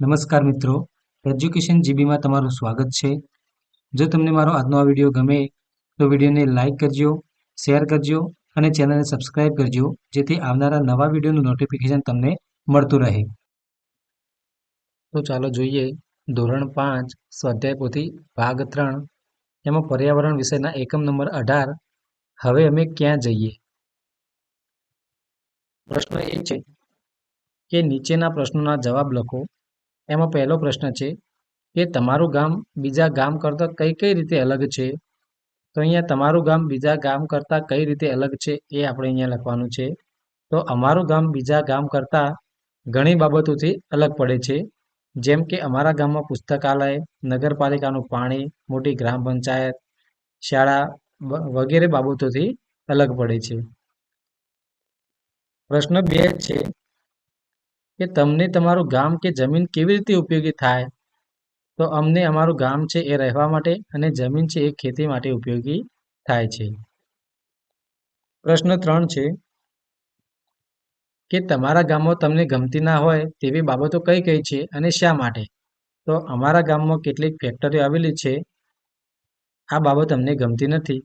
નમસ્કાર મિત્રો. એજ્યુકેશન જીબીમાં તમારું સ્વાગત છે. જો તમને મારો આજનો આ વીડિયો ગમે, તો વિડીયોને લાઇક કરજો, શેર કરજો અને ચેનલને સબસ્ક્રાઇબ કરજો, જેથી આવનારા નવા વિડીયોનું નોટિફિકેશન તમને મળતું રહે. તો ચાલો જોઈએ ધોરણ પાંચ, સ્વાધ્યાય પોથી ભાગ ત્રણ. એમાં પર્યાવરણ વિષયના એકમ નંબર અઢાર. હવે અમે ક્યાં જઈએ? પ્રશ્ન એ છે કે નીચેના પ્રશ્નોના જવાબ લખો. એમાં પહેલો પ્રશ્ન છે કે તમારું ગામ બીજા ગામ કરતાં કઈ કઈ રીતે અલગ છે? તો અહીંયા તમારું ગામ બીજા ગામ કરતાં કઈ રીતે અલગ છે એ આપણે અહીંયા લખવાનું છે. તો અમારું ગામ બીજા ગામ કરતાં ઘણી બાબતોથી અલગ પડે છે. જેમ કે અમારા ગામમાં પુસ્તકાલય, નગરપાલિકાનું પાણી, મોટી ગ્રામ પંચાયત, શાળા વગેરે બાબતોથી અલગ પડે છે. પ્રશ્ન બે છે કે તમને તમારું ગામ કે જમીન કેવી રીતે ઉપયોગી થાય? તો અમને અમારું ગામ છે એ રહેવા માટે અને જમીન છે એ ખેતી માટે ઉપયોગી થાય છે. પ્રશ્ન ત્રણ છે, કે તમારા ગામમાં તમને ગમતી ના હોય તેવી બાબતો કઈ કઈ છે અને શા માટે? તો અમારા ગામમાં કેટલીક ફેક્ટરીઓ આવેલી છે. આ બાબત અમને ગમતી નથી.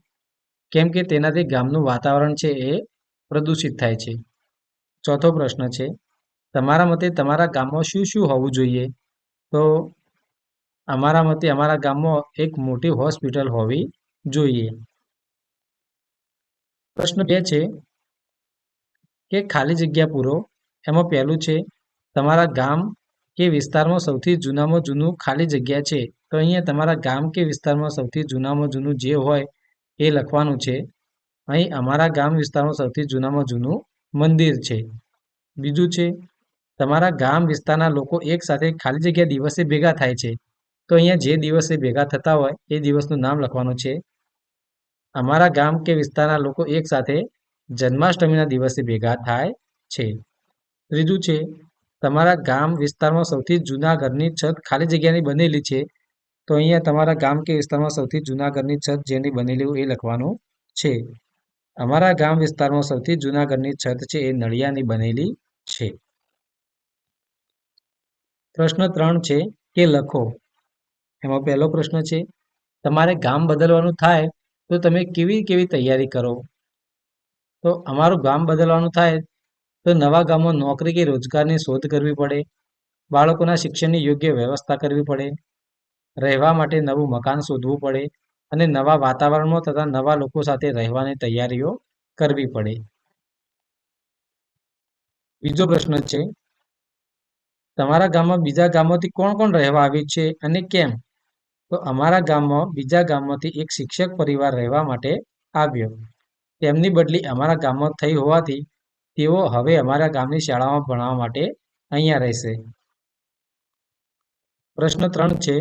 કેમ કે તેનાથી ગામનું વાતાવરણ છે એ પ્રદૂષિત થાય છે. ચોથો પ્રશ્ન છે તમારા મતે તમારા ગામમાં શું શું હોવું જોઈએ? તો અમારા મતે અમારા ગામમાં એક મોટી હોસ્પિટલ હોવી જોઈએ. પ્રશ્ન બે છે કે ખાલી જગ્યા પૂરો એમાં પહેલું છે તમારા ગામ કે વિસ્તારમાં સૌથી જૂનામાં જૂનું ખાલી જગ્યા છે? તો અહીંયા તમારા ગામ કે વિસ્તારમાં સૌથી જૂનામાં જૂનું જે હોય એ લખવાનું છે. અહીં અમારા ગામ વિસ્તારમાં સૌથી જૂનામાં જૂનું મંદિર છે. બીજું છે તમારા ગામ વિસ્તારના લોકો એકસાથે ખાલી જગ્યા દિવસે ભેગા થાય છે. તો અહીંયા જે દિવસે ભેગા થતા હોય, એ દિવસનું નામ લખવાનું છે. અમારા ગામ કે વિસ્તારના લોકો એકસાથે જન્માષ્ટમીના દિવસે ભેગા થાય છે. ત્રીજું છે, તમારા ગામ વિસ્તારમાં સૌથી જૂના ઘરની છત ખાલી જગ્યાની બનેલી છે. તો અહીંયા તમારા ગામ કે વિસ્તારમાં સૌથી જૂના ઘરની છત જેની બનેલી હોય એ લખવાનું છે. અમારા ગામ વિસ્તારમાં સૌથી જૂના ઘરની છત છે એ નળિયાની બનેલી છે. પ્રશ્ન ત્રણ છે કે લખો. એમાં પહેલો પ્રશ્ન છે, તમારે ગામ બદલવાનું થાય તો તમે કેવી કેવી તૈયારી કરો? તો અમારું ગામ બદલવાનું થાય તો નવા ગામમાં નોકરી કે રોજગારની શોધ કરવી પડે, બાળકોના શિક્ષણની યોગ્ય વ્યવસ્થા કરવી પડે, રહેવા માટે નવું મકાન શોધવું પડે અને નવા વાતાવરણમાં તથા નવા લોકો સાથે રહેવાની તૈયારીઓ કરવી પડે. બીજો પ્રશ્ન છે તમારા ગામમાં બીજા ગામોથી કોણ કોણ રહેવા આવી છે અને કેમ? તો અમારા ગામમાં બીજા ગામમાંથી એક શિક્ષક પરિવાર રહેવા માટે આવ્યો. તેમની બદલી અમારા ગામમાં થઈ હોવાથી તેઓ હવે અમારા ગામની શાળામાં ભણવા માટે અહીંયા રહેશે. પ્રશ્ન ત્રણ છે,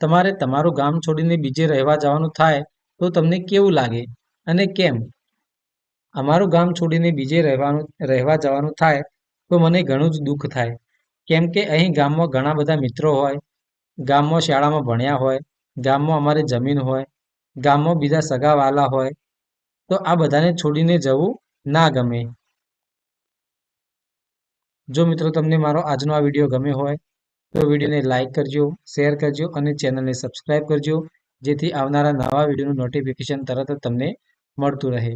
તમારે તમારું ગામ છોડીને બીજે રહેવા જવાનું થાય તો તમને કેવું લાગે અને કેમ? અમારું ગામ છોડીને બીજે રહેવાનું, રહેવા જવાનું થાય તો મને ઘણું જ દુઃખ થાય. કેમ કે અહીં ગામમાં ઘણા બધા મિત્રો હોય, ગામમાં શાળામાં ભણ્યા હોય, ગામમાં અમારી જમીન હોય, ગામમાં બીજા સગાવાલા હોય, તો આ બધાને છોડીને જવું ના ગમે. જો મિત્રો તમને મારો આજનો આ વીડિયો ગમે હોય, તો વિડીયોને લાઇક કરજો, શેર કરજો અને ચેનલને સબસ્ક્રાઈબ કરજો, જેથી આવનારા નવા વિડીયોનું નોટિફિકેશન તરત જ તમને મળતું રહે.